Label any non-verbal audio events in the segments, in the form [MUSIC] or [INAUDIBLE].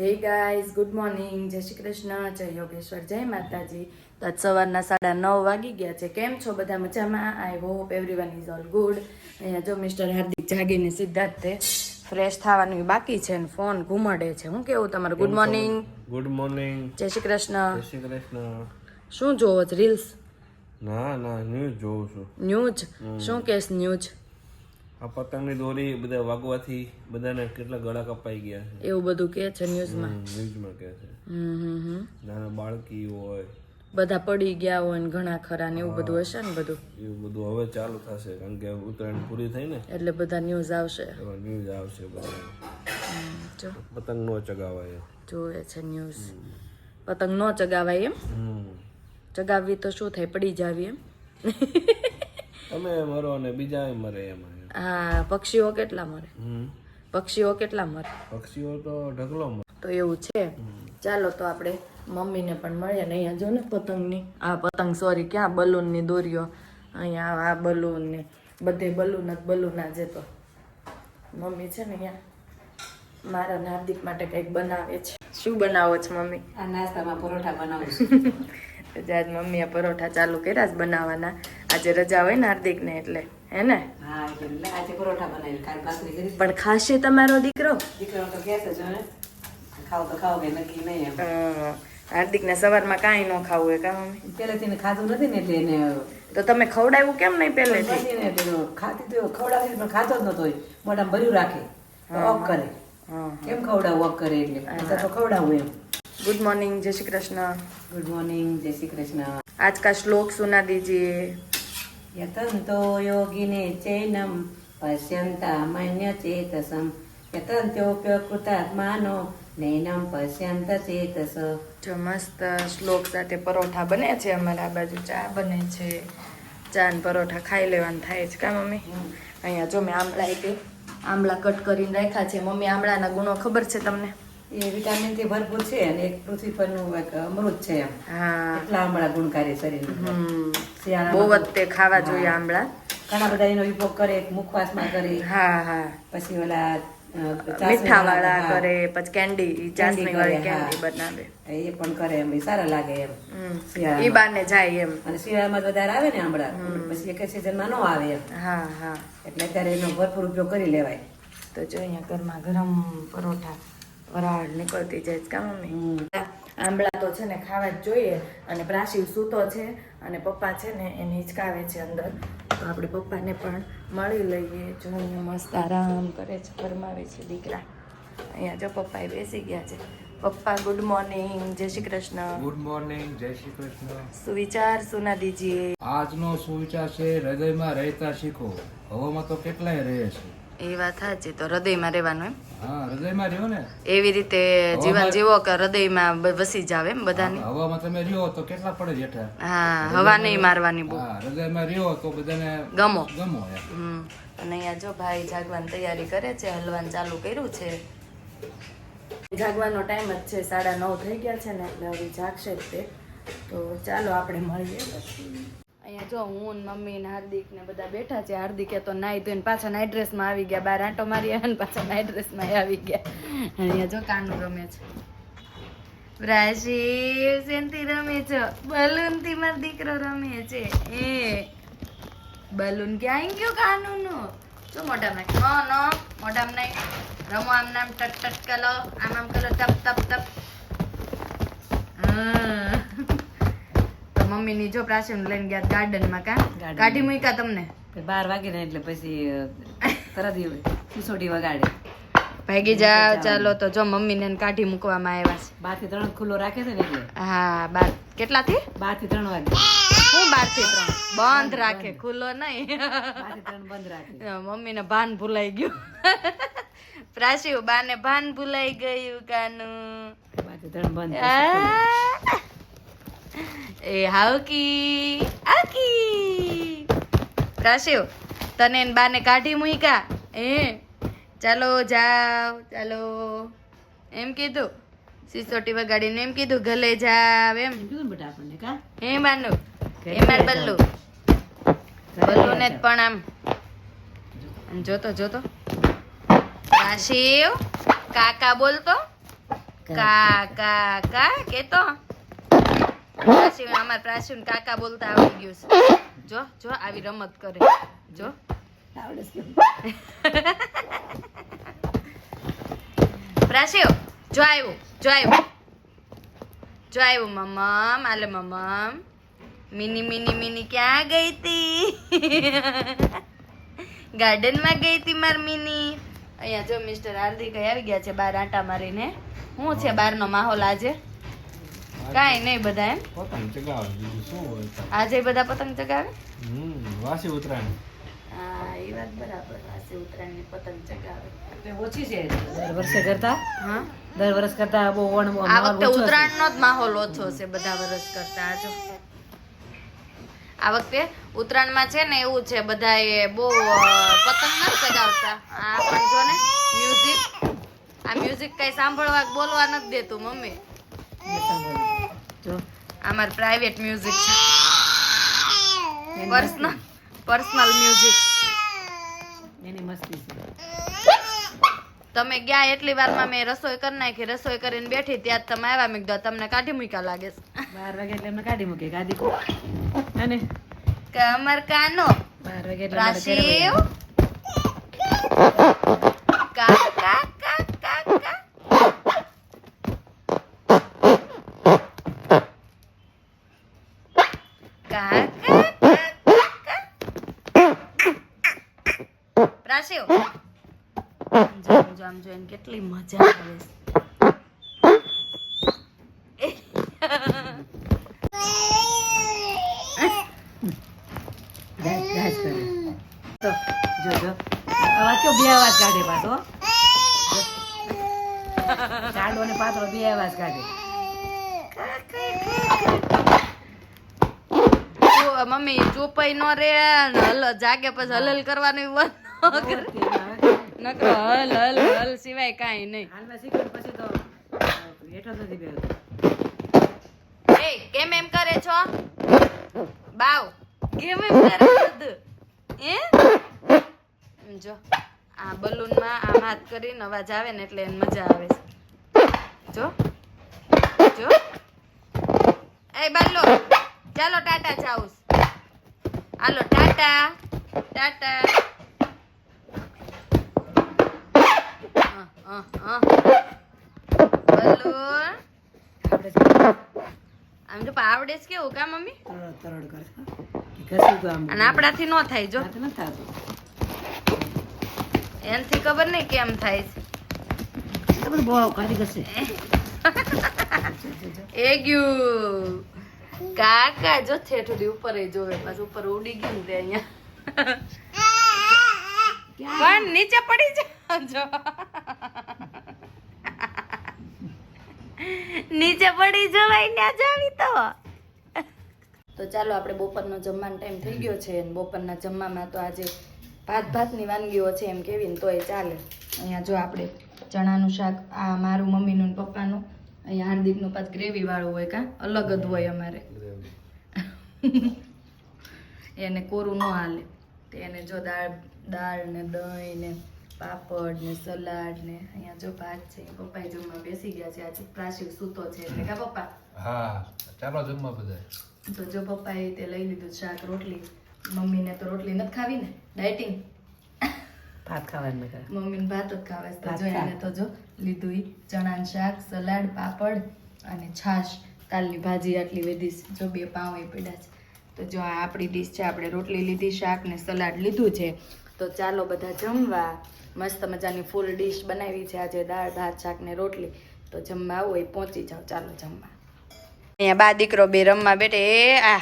Hey guys good morning જય શ્રી કૃષ્ણ. જય યોગેશ્વર. જય માતાજી. તો આજ સવારના સાડા નવ વાગી ગયા છે. કેમ છો બધા મજામાં? I hope everyone is all good અહીંયા જો મિસ્ટર હાર્દિક જાગીને સિદ્ધાર્થે ફ્રેશ થવાનું બાકી છે ને ફોન ઘુમાડે છે. હું કેવું તમારું? ગુડ મોર્નિંગ ગુડ મોર્નિંગ જય શ્રી કૃષ્ણ. જય શ્રી કૃષ્ણ. શું જોવો છો? રીલ્સ ના ના ન્યૂઝ જોઉં છું. ન્યૂઝ શું કેસ ન્યૂઝ આ પતંગની દોરી બધા વાગવાથી બધાને કેટલા ગળા કપાઈ ગયા છે. એવું બધું કે છે ન્યૂઝમાં? ન્યૂઝમાં કહે છે. નાના બાળકી હોય. બધા પડી ગયા હોય ને ઘણા ખરા ને એવું બધું હશે ને બધું? એવું બધું હવે ચાલુ થશે કારણ કે ઉત્તરાયણ પૂરી થઈ ને. એટલે બધા ન્યૂઝ આવશે. ન્યૂઝ આવશે બધા પતંગ નો ચગાવાય. જોવે છે ન્યૂઝ. પતંગ ન ચગાવાય એમ? ચગાવવી તો શું થાય પડી જાવી એમ? તમે મરો અને બીજા મરે એમાં હા પક્ષીઓ કેટલા મરે? હમ. પક્ષીઓ કેટલા મરે? પક્ષીઓ તો ઢગલો મરે. તો એવું છે. ચાલો તો આપણે મમ્મીને પણ મળીએ ને અહીંયા જો ને પતંગની. આ પતંગ સોરી ક્યાં? બલૂનની દોરીઓ. અહીંયા આ બલૂન ને બધે બલૂન જ બલૂન આજે તો. મમ્મી છે ને અહીંયા. મારા હાર્દિક માટે કંઈક બનાવે છે. શું બનાવો છો મમ્મી? આ નાસ્તામાં પરોઠા બનાવું છું. [LAUGHS] આજે મમ્મીએ પરોઠા ચાલુ કર્યા છે બનાવવાના. આજે રજા હોય ને હાર્દિકને એટલે હે ને? હા એટલે ભાખરી કરી. પણ ખાશે તમારો દીકરો? જો ને સવારમાં કાંઈ ન ખાવું હોય કા મમ્મી? પહેલેથી એને ખાધું નથી ને એટલે એને તો તમે ખવડાવ્યું કેમ નહીં પહેલેથી? પછી ખાતી તો ખવડાવી પણ ખાતો જ નતો મોઢામાં ભર્યું રાખે વોક કરે. કેમ ખવડાવું ઓફ કરે એટલે? તો ખવડાવું એમ. गुड मॉर्निंग जय श्री कृष्ण ગુડ મોર્નિંગ જય શ્રી કૃષ્ણ आज का श्लोक सुना दीजिए યતંતો યોગિને ચૈનમ પશ્યંતા મન્ય ચેતસમ યતંત્યોપ્યકૃતાત્માનો નૈનમ પશ્યંત ચેતસ જો મસ્ત શ્લોક સાથે પરોઠા બને છે અમારા આ બાજુ ચા બને છે ચા ને પરોઠા ખાઈ લેવાનું થાય છે કા મમ્મી અહીંયા જો મેં આમળા એક આમળા કટ કરીને રાખ્યા છે મમ્મી આમળાના ગુણો ખબર છે તમને એ વિટામિનથી ભરપૂર છે અને એક પૃથ્વી પરનું એક અમૃત છે એમ. એટલા આમળા ગુણકારી શરીર બહુ વખતે ખાવા જોઈએ આમળા ઘણા બધા એનો ઉપયોગ કરે મુખવાસમાં કરે હા હા. પછી ઓલા મીઠા વાળા કરે પછી કેન્ડી ચાસણી વાળી કેન્ડી બનાવે. એ પણ કરે એમ સારા લાગે એમ. ઈ બાને જાય એમ. અને શિયાળામાં વધારે આવે ને આમળા પછી એક સિઝનમાં ન આવે એમ. હા હા. એટલે અત્યારે એનો ભરપૂર ઉપયોગ કરી લેવાય. તો જો અહીંયા ઘરમાં ગરમ પરોઠા વરાળ નીકળતી જાય છે કા મમ્મી? આંબળા તો છે ને ખાવા જ જોઈએ અને પ્રાશિવ સૂતો છે અને પપ્પા છે ને એને હિંચકાવે છે અંદર. તો આપણે પપ્પાને પણ મળી લઈએ. જો મસ્ત આરામ કરે છે ફરમાવે છે દીકરા. અહીંયા જો પપ્પાએ બેસી ગયા છે. પપ્પા ગુડ મોર્નિંગ જય શ્રી કૃષ્ણ. ગુડ મોર્નિંગ જય શ્રી કૃષ્ણ. સુવિચાર સુના દીજીએ આજનો સુવિચાર છે હૃદયમાં રહેતા શીખો. હવામાં તો કેટલાય રહે છે. એ વાત સાચી તો હૃદયમાં રહેવાનું એમ. એવી રીતે જીવન જીવો કે હૃદયમાં વસી જાવ એમ બધાની? હવામાં તમે રહ્યો તો કેટલા પડે જેઠા? હા હવા નહીં મારવાની બહુ. હૃદયમાં રહ્યો તો બધાને ગમો. ગમો અને અહીંયા જો ભાઈ જાગવાની તૈયારી કરે છે હલવાનું ચાલુ કર્યું છે. જાગવાનો ટાઈમ જ છે સાડા નવ થઈ ગયા છે ને એટલે હવે જાગશે જ તે. તો ચાલો આપણે મળીએ. પછી અહીંયા જો હું મમ્મી ને હાર્દિક ને બધા બેઠા છે, હાર્દિક તો નાઈ ધોઈને પાછા નાઇટ ડ્રેસમાં આવી ગયા. બાર આંટો મારી આવ્યા ને પાછા નાઇટ ડ્રેસમાં આવી ગયા. અહીંયા જો કાનું રમે છે. રાશિવ શેનથી રમે છે. બલૂનથી મારો દીકરો રમે છે. એ બલૂન ક્યાં ગયો કાનુનું? શું મોઢામાં નાખ? નો નો, મોઢામાં નહીં રમો આમ નામ ટટ ટટ કલો. આમ આમ, કલો તપ ટપ તપ હા. તો મમ્મીની જો પ્રાચીન લઈને ગયા ગાર્ડનમાં કા? Garden. કાઢી મૂક્યા તમને? બાર વાગે ને એટલે પછી તરત સુસોટી વગાડે. ભાગી જાવ ચાલો તો જો મમ્મીને ને કાઢી મૂકવામાં આવ્યા છે. બારથી ત્રણ ખુલ્લો રાખે છે ને એટલે? હા બાર. કેટલાથી? બારથી ત્રણ વાગે. હું બારથી ત્રણ? બંધ રાખે ખુલ્લો નહીં. બારથી ત્રણ બંધ રાખે. મમ્મીને ભાન ભૂલાઈ ગયું. પ્રાશિવ બાને ભાન ભૂલાઈ ગયું કાનું. બારથી ત્રણ બંધ. એ હાવકી આકી પ્રાશિવ તને બાને કાઢી મૂક્યા એ ચાલો જાવ ચાલો. એમ કીધું? સિસોટી વગાડીને એમ કીધું ગલે જાવ એમ. એમ કીધું બેટા આપણને કા? હે બાનુ? એ માર બલ્લુ. બલ્લુ ને પણ આમ. જોતો જોતો. રાશિવ કાકા બોલતો? કા કા કા કેતો? પ્રાસી અમાર પ્રાસી કાકા બોલતા આવડી ગયું છે. જો જો, આવી રમત કરે. જો. આવડે છે પ્રાસી જો આવ્યું જો આવ્યું જો આવ્યું મમ્મ આલે મમ્મ મિની મિની મિની ક્યાં ગઈ તી? ગાર્ડનમાં ગઈ તી માર મિની? અહીંયા જો મિસ્ટર હાર્દિક આવી ગયા છે બાર આંટા મારીને. શું છે બારનો માહોલ આજે? કાંઈ નહીં બધા એમ? પતંગ ચગાવે બીજું શું હોય? આજે બધા પતંગ ચગાવે? હમ વાસી ઉતરાયણ. હા એ વાત બરાબર વાસી ઉતરાયણની પતંગ ચગાવે. એટલે ઓછી છે દર વર્ષે કરતા? હા? દર વર્ષ કરતા બહુ વણ બહુ આ વખતે ઉતરાયણ નો જ માહોલ ઓછો છે બધા વર્ષ કરતા આ જો. આ વખતે ઉત્તરાયણમાં છે ને એવું છે બધા એ બહુ પતંગ નથી ચગાવતા. આ પણ જો ને મ્યુઝિક આ મ્યુઝિક કઈ સાંભળવા બોલવા નથી દેતું મમ્મી. જો આ મારું પ્રાઇવેટ મ્યુઝિક છે. પર્સનલ પર્સનલ મ્યુઝિક એની મસ્તી છે. તમે ગયા એટલી વારમાં મેં રસોઈ કરી નાખી રસોઈ કરીને બેઠી ત્યાં તમે આવ્યા. મેં કીધું તમને કાઢી મૂક્યા લાગે છે. બાર વાગે એટલે અમે કાઢી મૂકી કાઢી કો અને? કમર કાનો? બાર વાગે એટલે અમારે રાશિવ? વયા. જો જો આમ જો કેટલી મજા આવે. તો જો જો. અવાજ કેવો બે અવાજ કાઢે પાછો ચાંદો ને પાતળો બે અવાજ કાઢે મમ્મી ચોપાઈ નો રે હલ જાગે પછી હલલ કરવાનું બંધ કરે. નકરો હલ હલ હલ સિવાય કાંઈ નહીં. હાલમાં શીખે પછી તો હેઠો નથી બેહતો. એ કેમ એમ કરે છો? બાવ. કેમ એમ કરે બધું? એ એમ જો. આ બલૂનમાં આમ હાથ કરીને અવાજ આવે ને એટલે એને મજા આવે છે. જો. જો. એ બલ્લો ચાલો ટાટા ચાઉસ હાલો ટાટા. ટાટા હા હા હા બલૂન આપણે છે ને આમ તો પાવડે છે કેવું કા મમ્મી? તરડ તરડ કરે ઘસી તો આમ અને આપણાથી ન થાય જો. નથી થતું ખબર નહીં કેમ થાય છે. તો બધું બહુ કાઢી ઘસે એ ગયું. કાકા જો ઠેઠ ઉપર એ જોવે પાછું ઉપર ઉડી ગયું ને તે અહીંયા. [LAUGHS] પણ નીચે પડી જાજો નીચે પડી જવાય ને જાવી તો. તો ચાલો આપણે બપોરનો જમવાનો ટાઈમ થઈ ગયો છે અને બપોરના જમવામાં તો આજે ભાત ભાતની વાનગીઓ છે એમ કેવી ને તો એ ચાલે. અહીંયા જો આપણે ચણાનું શાક આ મારું મમ્મીનું ને પપ્પાનું અહીંયા હાર્દિકનું પાંચ ગ્રેવીવાળું હોય કાં અલગ જ હોય અમારે. એને કોરું ન હાલે. તો એને જો દાળ દાળ ને દહીં ને પાપડ ને સલાડ ને અહીંયા જો ભાત છે પપ્પા જમવા બેસી ગયા છે. આજે પ્રાશિવ સૂતો છે. એટલે કા પપ્પા? હા ચાલો જમવા બધા તો જો પપ્પાએ તે લઈ લીધું શાક રોટલી. મમ્મીને તો રોટલી નથી ખાવી ને ડાયટિંગ. ભાત ખાવાનું કરે. મમ્મીને ભાત જ ખાવે તો જો એને તો જો લીધું ઈ ચણાનું શાક સલાડ પાપડ અને છાશ. કાલની ભાજી આટલી વધી જો બે પાઉં એ પડ્યા છે. તો જો આ આપણી ડીશ છે. આપણે રોટલી લીધી શાક ને સલાડ લીધું છે. તો ચાલો બધા જમવા. મસ્ત મજાની ફૂલ ડીશ બનાવી છે આજે દાળ ભાત શાક ને રોટલી. તો જમવા આવો એ પહોંચી જાઓ. ચાલો જમવા. અહીંયા બા દીકરો બે રમવા બેઠે. એ આ.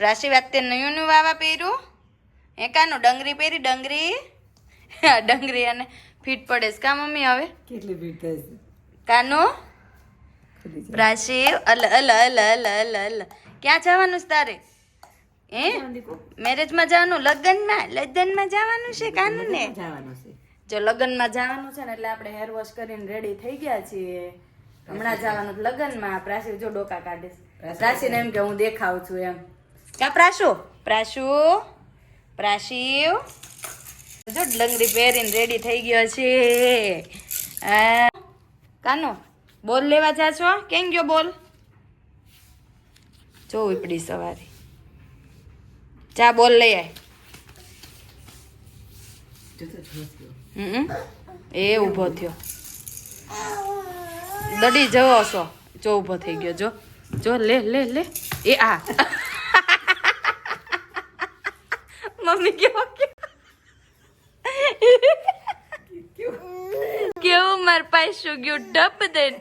રાશિ વાત તે નયું નયું વાવા પહેર્યું? એ કાનું? ડંગરી પહેરી? ડંગરી? આ ડંગરી અને ફીટ પડે છે. કા મમ્મી હવે? કેટલી ફીટ થાય છે? કાનું? ખુલી અલ અલ અલ અલ અલ અલ. ક્યાં જવાનું છે તારે? હે? મેરેજમાં જવાનું? લગ્નમાં? લગ્નમાં જવાનું છે કાનું ને જવાનું છે. જો લગ્નમાં જવાનું છે ને એટલે આપણે હેર વોશ કરીને રેડી થઈ ગયા છીએ. હમણાં જવાનું છે લગ્નમાં. પ્રાસી જો ડોકા કાઢીશ છે પ્રાસીને એમ કે હું દેખાવ છું એમ. કા પ્રાસુ? પ્રાસુ? પ્રાશિવ જો ડંગરી પહેરીને રેડી થઈ ગયો છે. કાનો બોલ લેવા જાશો? કેમ ગયો બોલ? જો ઉપડી સવારે. જા બોલ લઈ આય. એ ઊભો થયો. દડી જવો છો જો ઊભો થઈ ગયો, જો. જો, લે લે લે. એ આ. મમ્મી કેવો કેવું માર પાછું ગયું? ડપ દઈને.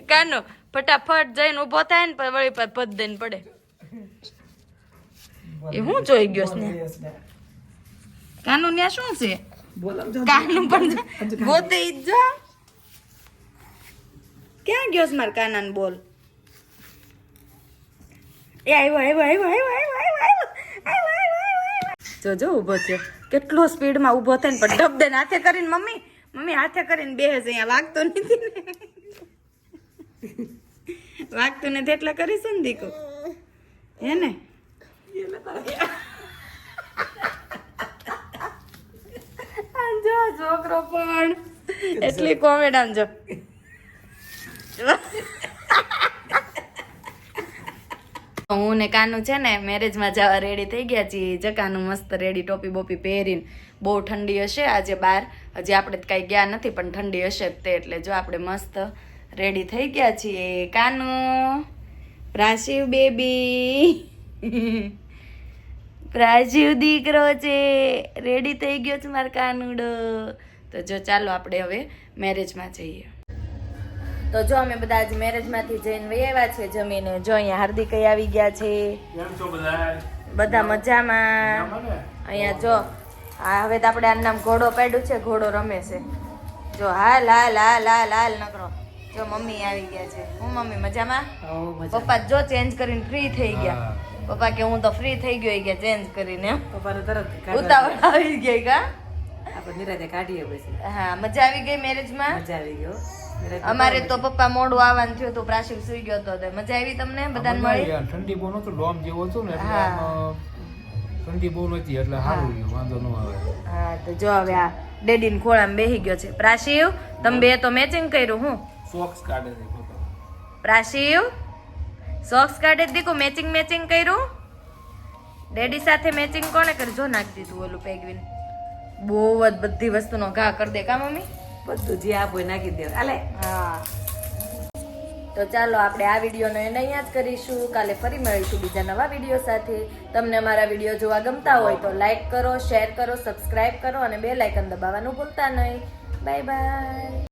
કાનો, ફટાફટ જઈને ઊભો થાય ને વળી પર પદ દઈને પડે. એ હું જોઈ ગયો છે કાનું ત્યાં શું છે કાનું પણ ગોતે ઈજો ક્યાં ગયો છે મારા કાનાન બોલ એ આવ્યો આવ્યો આવ્યો આવ્યો આવ્યો આવ્યો આવ્યો જો જો ઊભો થયો કેટલો સ્પીડમાં ઊભો થઈને પણ ડબ દે હાથે કરીને મમ્મી મમ્મી હાથે કરીને બે જ અહીંયા વાગતો નથી ને વાગતું નથી એટલા કરીશું ને દીકુ હે ને જો છોકરો પણ એટલી કોમેડ આમ જો હું ને કાનું છે ને મેરેજમાં જવા રેડી થઈ ગયા છીએ. જકાનું મસ્ત રેડી ટોપી બોપી પહેરીને બહુ ઠંડી હશે આજે બાર હજી આપણે તો કાંઈ ગયા નથી પણ ઠંડી હશે જ તે એટલે જો આપણે મસ્ત રેડી થઈ ગયા છીએ. કાનું રાશિવ બેબી [LAUGHS] પ્રાજીવ દીકરો છે. રેડી થઈ ગયો છે મારો કાનુડો. તો જો ચાલો આપણે હવે મેરેજમાં જઈએ. તો જો અમે બધા આજ મેરેજમાંથી જઈને વહી આવ્યા છે જમીને. જો અહીંયા હાર્દિક આવી ગયા છે. બધા? મજામાં. અહીંયા જો. હવે તો આપણે આનું નામ ઘોડો પાડ્યું છે. ઘોડો રમે છે. જો હાલ હાલ હાલ હાલ હાલ નકરો. જો મમ્મી આવી ગયા છે. હું મમ્મી મજામાં? પપ્પા જો ચેન્જ કરીને ફ્રી થઈ ગયા. પપ્પા કે હું તો ફ્રી થઈ ગયો કે ચેન્જ કરીને. પપ્પાને તરત ઉતાવળ આવી ગઈ કા? આપણે નિરાતે કાઢીએ પછી. હા મજા આવી ગઈ મેરેજમાં મજા આવી ગયો અમારે તો પપ્પા મોડું આવવાનું થયું તો પ્રાશિવ સુઈ ગયો તો મજા આવી તમને બધાને મળી? ઠંડી બહુ નતું ડોમ જેવો હતો ને હા. ઠંડી બહુ નથી એટલે સારું રહ્યું વાંધો ન આવે. હા તો જો હવે આ ડેડીન ખોળામાં બેહી ગયો છે. પ્રાશિવ તમે બે તો મેચિંગ કર્યું હું? સોક્સ કાઢે છે. પ્રાશિવ સોક્સ કાઢે દીકું મેચિંગ મેચિંગ કર્યું. ડેડી સાથે મેચિંગ કોણે કર્યું? જો નાખી દીધું ઓલું પેગવીન. બહુ જ બધી વસ્તુનો ઘા કરી દે કા મમ્મી? બધું જે આપો નાખી દે. આલે હા. તો ચાલો આપણે આ વિડીયોનો એને અહીંયા જ કરીશું. કાલે ફરી મળીશું બીજા નવા વીડિયો સાથે. તમને અમારા વીડિયો જોવા ગમતા હોય તો લાઇક કરો શેર કરો સબસ્ક્રાઇબ કરો અને બે લાઇકન દબાવવાનું ભૂલતા નહીં. Bye bye